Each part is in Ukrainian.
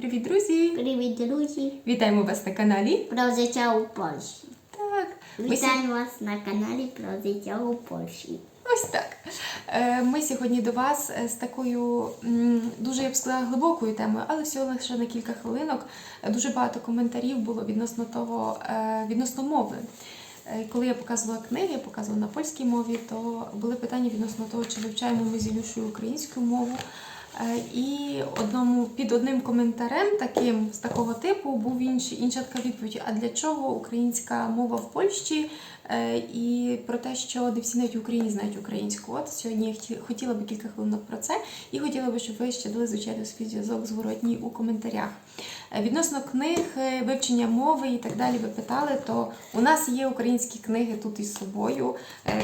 Привіт, друзі! Привіт, друзі! Вітаємо вас на каналі. Про життя у Польщі. Так, ми вас на каналі про життя у Польщі. ось так. Е, Ми сьогодні до вас е, з такою дуже я б сказала глибокою темою, але всього лише на кілька хвилинок. Дуже багато коментарів було відносно того, е, відносно мови. Коли я показувала книги, я показувала на польській мові, то були питання відносно того, чи вивчаємо ми з Ілюшою українську мову. Е, І одному під одним коментарем, таким з такого типу, був інший, інша така відповідь: а для чого українська мова в Польщі? Е, І про те, що не всі навіть в Україні знають українську. От сьогодні я хотіла би кілька хвилинок про це, і хотіла би, щоб ви ще дали звичайно свій зв'язок зворотній у коментарях. Е, Відносно книг, вивчення мови і так далі, ви питали, то у нас є українські книги тут із собою.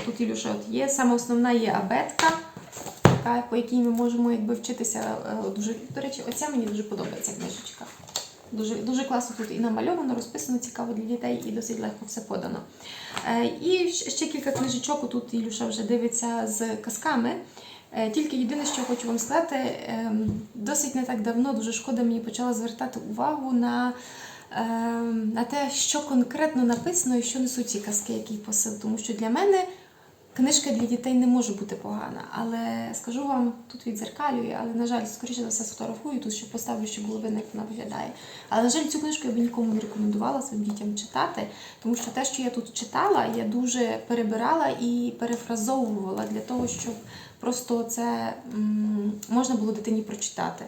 Тут Ілюша от є. Саме основна є абетка така, по якій ми можемо якби вчитися е, дуже. До речі, оця мені дуже подобається книжечка. Дуже, дуже класно тут і намальовано, розписано цікаво для дітей, і досить легко все подано. Е, І ще кілька книжечок. Тут Ілюша вже дивиться з казками. Е, Тільки єдине, що хочу вам сказати, ем, досить не так давно, дуже шкода мені почала звертати увагу на, ем, на те, що конкретно написано і що несуть ці казки, який посил. Тому що для мене Книжка для дітей не може бути погана, але скажу вам, тут відзеркалюю, але, на жаль, скоріше за все сфотографую, тут ще поставлю, щоб було видно, як вона виглядає. Але, на жаль, цю книжку я би нікому не рекомендувала своїм дітям читати, тому що те, що я тут читала, я дуже перебирала і перефразовувала для того, щоб просто це можна було дитині прочитати.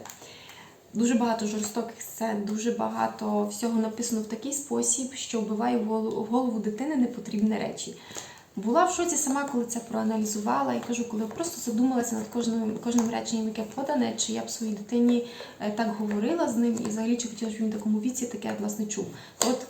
Дуже багато жорстоких сцен, дуже багато всього написано в такий спосіб, що вбиває в голову дитини непотрібні речі. Була в шоці сама, коли це проаналізувала, і кажу, коли просто задумалася над кожним, кожним реченням, яке подане, чи я б своїй дитині е, так говорила з ним, і взагалі чи хотіла, щоб він в такому віці таке власне чув. От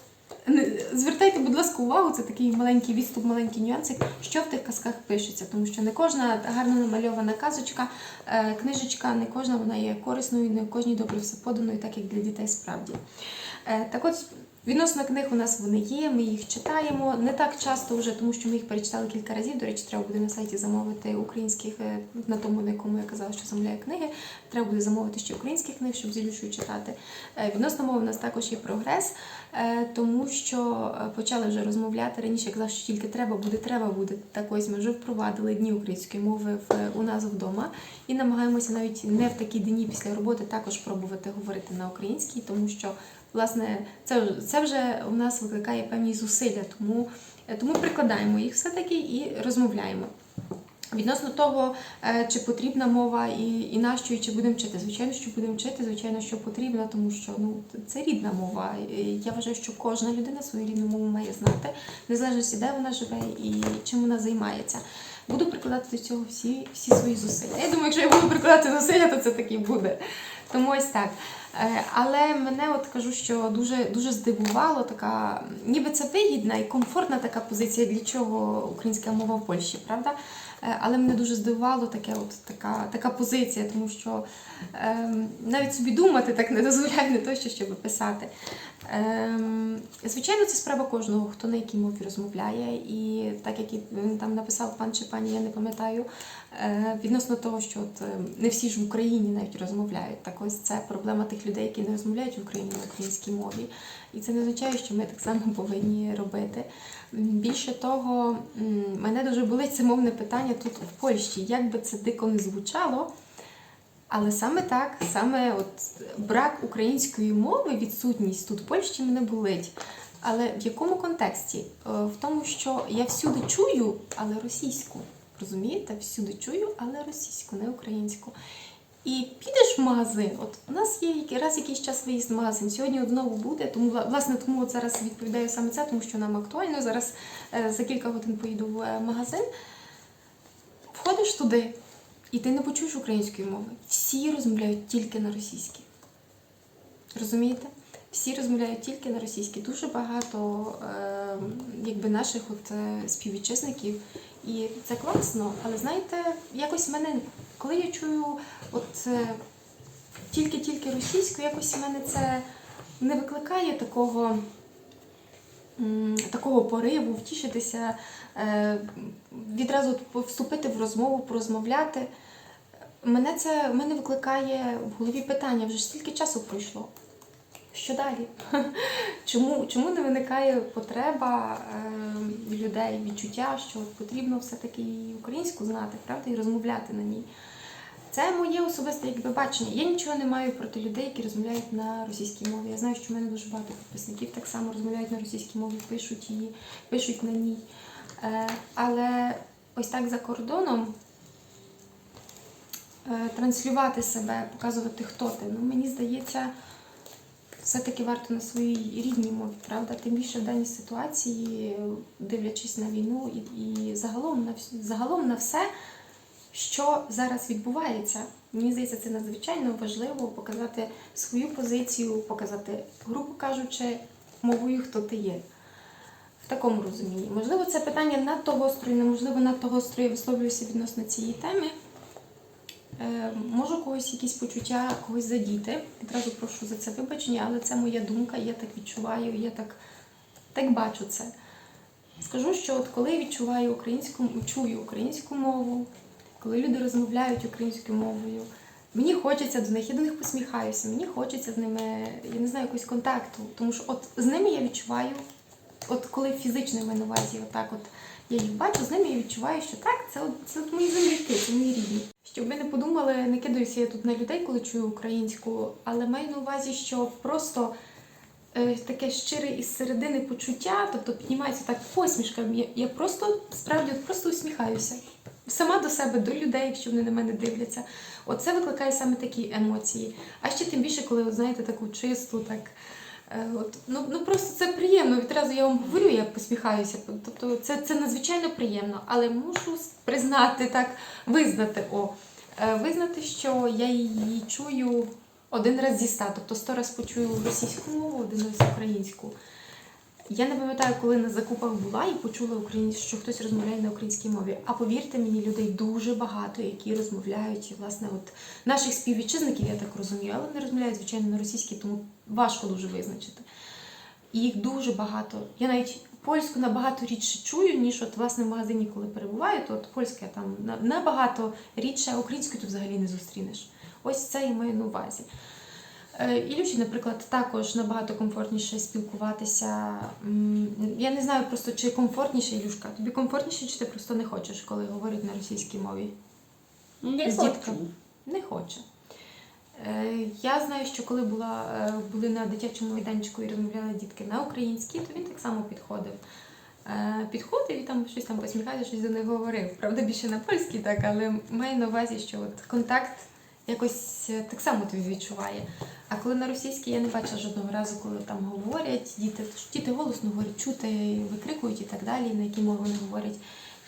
звертайте, будь ласка, увагу, це такий маленький відступ, маленький нюансик, що в тих казках пишеться, тому що не кожна гарно намальована казочка, е, книжечка, не кожна вона є корисною, не кожній добре все подано, і так як для дітей справді. Е, Так от, відносно книг у нас вони є, ми їх читаємо не так часто вже, тому що ми їх перечитали кілька разів. До речі, треба буде на сайті замовити українських е, на тому, на якому я казала, що замовляю книги. Треба буде замовити ще українських книг, щоб з Ілюшею читати. Е, Відносно мови у нас також є прогрес, е, тому що почали вже розмовляти раніше. Я казала, що тільки треба буде, треба буде. Так ось ми вже впровадили дні української мови в у нас вдома і намагаємося навіть не в такі дні після роботи також пробувати говорити на українській, тому що власне це, це вже у нас викликає певні зусилля, тому, е, тому прикладаємо їх все-таки і розмовляємо. Відносно того, е, чи потрібна мова і, і на що, і чи будемо вчити. Звичайно, що будемо вчити, звичайно, що потрібно, тому що ну, це рідна мова. Я вважаю, що кожна людина свою рідну мову має знати, незалежно де вона живе і чим вона займається. Буду прикладати до цього всі, всі свої зусилля. Я думаю, якщо я буду прикладати зусилля, то це таки буде. Тому ось так. Е, Але мене от кажу, що дуже дуже здивувало така, ніби це вигідна і комфортна така позиція, для чого українська мова в Польщі, правда? Е, Але мене дуже здивувало таке, от така, така позиція, тому що ем, навіть собі думати так не дозволяє не то, що щоб писати. Ем, звичайно, це справа кожного, хто на якій мові розмовляє, і так як і там написав пан чи пані, я не пам'ятаю, е, відносно того, що от, е, не всі ж в Україні навіть розмовляють. Так ось це проблема тих людей, які не розмовляють в Україні на українській мові. І це не означає, що ми так само повинні робити. Більше того, мене дуже болить це мовне питання тут в Польщі. Як би це дико не звучало, але саме так, саме от брак української мови, відсутність тут в Польщі мене болить. Але в якому контексті? Е, В тому, що я всюди чую, але російську. Розумієте? Всюди чую, але російську, не українську. І підеш в магазин. От у нас є раз якийсь час виїзд в магазин. Сьогодні знову буде. Тому власне тому от зараз відповідаю саме це, тому що нам актуально. Зараз е, за кілька годин поїду в е, магазин. Входиш туди, і ти не почуєш української мови. Всі розмовляють тільки на російській. Розумієте? Всі розмовляють тільки на російській. Дуже багато е, якби наших от, е, співвітчизників. І це класно, але знаєте, якось мене, коли я чую от е, тільки-тільки російську, якось в мене це не викликає такого, такого пориву, втішитися, е, відразу вступити в розмову, порозмовляти. Мене це мене викликає в голові питання, вже ж стільки часу пройшло. що далі? Чому, чому не виникає потреба е, людей, відчуття, що потрібно все-таки українську знати, правда, і розмовляти на ній? Це моє особисте якби бачення. Я нічого не маю проти людей, які розмовляють на російській мові. Я знаю, що в мене дуже багато підписників так само розмовляють на російській мові, пишуть її, пишуть на ній. Е, але ось так за кордоном е, транслювати себе, показувати, хто ти. Ну, мені здається, все-таки варто на своїй рідній мові, правда? Тим більше в даній ситуації, дивлячись на війну і, і загалом, на, загалом на все, що зараз відбувається. Мені здається, це надзвичайно важливо показати свою позицію, показати, грубо кажучи, мовою, хто ти є. В такому розумінні. Можливо, це питання надто гостро неможливо надто гостро я висловлююся відносно цієї теми. Е, можу когось якісь почуття когось задіти. Відразу прошу за це вибачення, але це моя думка, я так відчуваю, я так, так бачу це. Скажу, що от коли відчуваю українську, чую українську мову, коли люди розмовляють українською мовою, мені хочеться до них, я до них посміхаюся, мені хочеться з ними, я не знаю, якогось контакту. Тому що от з ними я відчуваю, от коли фізично маю на увазі, отак от я їх бачу, з ними я відчуваю, що так, це, от, це от мої земляки, це мої рідні. Щоб ви не подумали, не кидаюся я тут на людей, коли чую українську, але маю на увазі, що просто е, таке щире із середини почуття, тобто піднімається так посмішка. Я, просто справді просто усміхаюся. Сама до себе, до людей, якщо вони на мене дивляться. Оце викликає саме такі емоції. А ще тим більше, коли, от, знаєте, таку чисту, так. е, От, ну, ну просто це приємно. Відразу я вам говорю, я посміхаюся. Тобто це, це надзвичайно приємно, але мушу признати так, визнати, о, е, визнати, що я її чую один раз зі ста, тобто сто раз почую російську мову, один раз українську. Я не пам'ятаю, коли на закупах була і почула що хтось розмовляє на українській мові. А повірте мені, людей дуже багато, які розмовляють, і, власне, от наших співвітчизників, я так розумію, але не розмовляють, звичайно, на російській, тому важко дуже визначити. І їх дуже багато. Я навіть польську набагато рідше чую, ніж от власне в магазині, коли перебуваю, то от польська там набагато рідше, а українською ти взагалі не зустрінеш. Ось це і маю на увазі. Е, Ілюші, наприклад, також набагато комфортніше спілкуватися. Я не знаю просто, чи комфортніше, Ілюшка. Тобі комфортніше, чи ти просто не хочеш, коли говорять на російській мові? Не З хочу. Не хоче. Е, Я знаю, що коли була, е, були на дитячому майданчику і розмовляли дітки на українській, то він так само підходив. Підходив і там щось там посміхався, щось до них говорив. Правда, більше на польській, так, але маю на увазі, що от контакт якось е, так само тобі відчуває. А коли на російській я не бачила жодного разу, коли там говорять діти, діти голосно говорять, чути, викрикують і так далі, на якій мові вони говорять.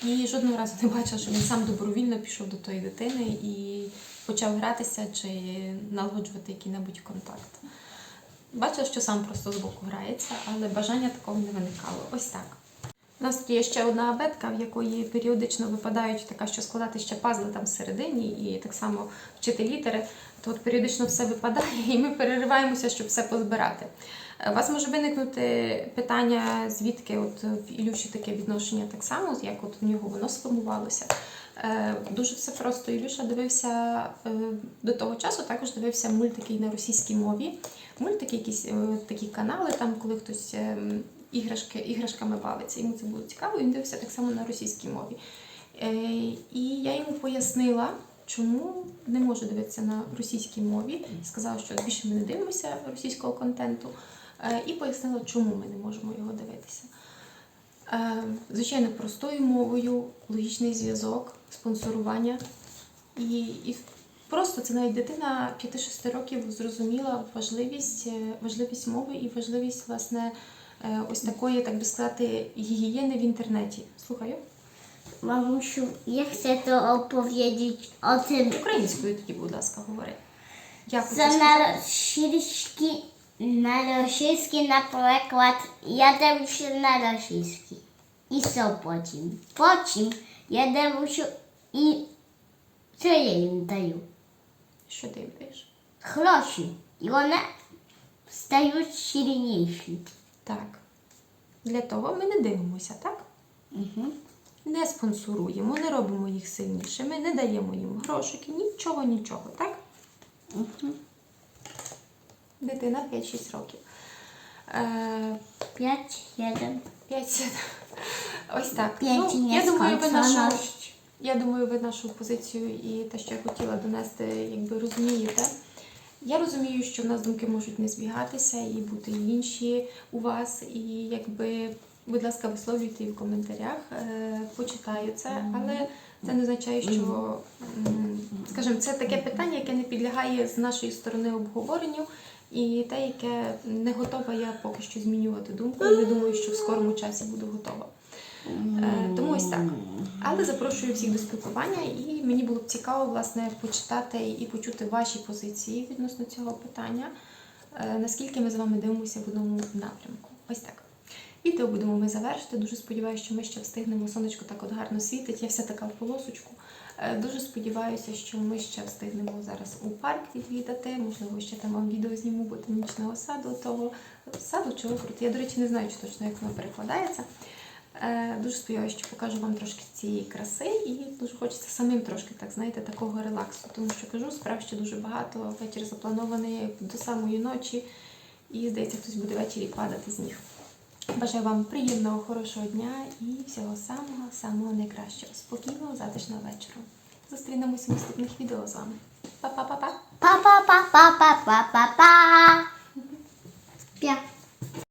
І жодного разу не бачила, що він сам добровільно пішов до тої дитини і почав гратися чи налагоджувати який-небудь контакт. Бачила, що сам просто збоку грається, але бажання такого не виникало. Ось так. У нас є ще одна абетка, в якої періодично випадають така, що складати ще пазли там всередині, і так само вчити літери. То от періодично все випадає, і ми перериваємося, щоб все позбирати. Е, У вас може виникнути питання, звідки от в Ілюші таке відношення так само, як от в нього воно сформувалося. Е, Дуже все просто. Ілюша дивився е, до того часу, також дивився мультики на російській мові. Мультики, якісь такі канали, там, коли хтось е, іграшки, іграшками бавиться. Йому це було цікаво, він дивився так само на російській мові. Е, І я йому пояснила, чому не можу дивитися на російській мові. Сказала, що більше ми не дивимося російського контенту. Е, І пояснила, чому ми не можемо його дивитися. Е, Звичайно, простою мовою, логічний зв'язок, спонсорування. І, і просто це навіть дитина 5-6 років зрозуміла важливість, важливість мови і важливість, власне, ось такої, так би сказати, гігієни в інтернеті. Слухаю. Chcę to opowiedzieć o tym, Українською тоді, будь ласка, говори. Дякую. rosyjski na przykład jadę się na rosyjski. I co po tym? Po tym jadę się i co ja im daję? Що ти даєш? Chlosiu. I one stają silniejsze. Так. Для того ми не дивимося, так? Mhm. Не спонсоруємо, не робимо їх сильнішими, не даємо їм грошики, нічого, нічого, так? Mhm. дитина 5-6 років. Е, П'ять, jeden. 5 Ось так. П'ять ну, я думаю, ви нашу, я думаю, ви нашу позицію і те, що я хотіла донести, якби розумієте. Я розумію, що в нас думки можуть не збігатися і бути інші у вас. І якби, будь ласка, висловлюйте в коментарях, е, почитаю це, але це не означає, що, скажімо, це таке питання, яке не підлягає з нашої сторони обговоренню. І те, яке не готова я поки що змінювати думку, не думаю, що в скорому часі буду готова. Е, Тому ось так. Але запрошую всіх до спілкування, і мені було б цікаво власне почитати і почути ваші позиції відносно цього питання, е, наскільки ми з вами дивимося в одному напрямку. Ось так. Відео будемо ми завершити. Дуже сподіваюся, що ми ще встигнемо. Сонечко так от гарно світить. Я вся така в полосочку. Е, Дуже сподіваюся, що ми ще встигнемо зараз у парк відвідати. Можливо, ще там вам відео зніму ботанічного саду, того саду чи окрут. Я, до речі, не знаю чи точно, як воно перекладається. Е, Дуже сподіваюся, що покажу вам трошки цієї краси, і дуже хочеться самим трошки, так знаєте, такого релаксу. Тому що кажу, справ ще дуже багато. Вечір запланований до самої ночі, і здається, хтось буде ввечері падати з ніг. Бажаю вам приємного, хорошого дня і всього самого самого найкращого. Спокійного, затишного вечора. Зустрінемося в наступних відео з вами. Па-па-па-па! Pa,